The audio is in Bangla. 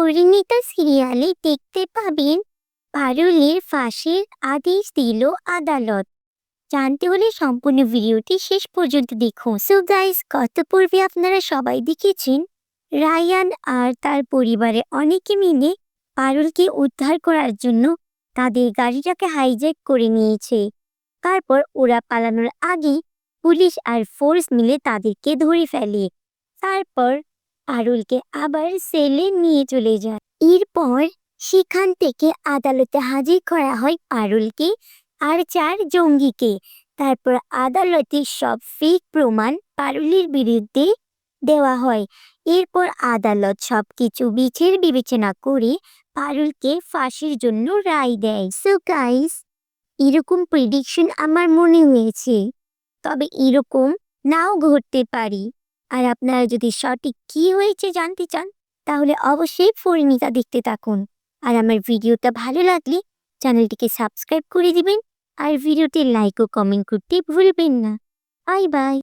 পরিণীতা সিরিয়ালে দেখতে পাবেন পারুলের ফাঁসির আদেশ দিল আদালত। জানতে হলে সম্পূর্ণ ভিডিওটি শেষ পর্যন্ত দেখুন। সো গাইস গত পর্বে আপনারা সবাই দেখেছেন, রায়ান আর তার পরিবারে অনেকে মিলে পারুলকে উদ্ধার করার জন্য তাদের গাড়িটাকে হাইজ্যাক করে নিয়েছে। তারপর ওরা পালানোর আগে পুলিশ আর ফোর্স মিলে তাদেরকে ধরে ফেলে। তারপর পারুলকে আবার সেলে নিয়ে চলে যায় এরপর সেখান থেকে আদালতে হাজির করা হয় পারুলকে আর চার জঙ্গিকে। তারপর আদালতে সব ফেক প্রমাণ পারুলের বিরুদ্ধে দেওয়া হয়। এরপর আদালত সব কিছু বিচের বিবেচনা করে পারুলকে ফাঁসির জন্য রায় দেয়। সো গাইস এরকম প্রেডিকশন আমার মনে হয়েছে। তবে এরকম নাও ঘটতে পারি। আর আপনারা যদি সঠিক কি হয়েছে জানতে চান, তাহলে অবশ্যই পরিণীতা দেখতে থাকুন। আর আমার ভিডিওটা ভালো লাগলে চ্যানেলটিকে সাবস্ক্রাইব করে দিবেন, আর ভিডিওটি লাইক ও কমেন্ট করতে ভুলবেন না। Bye bye.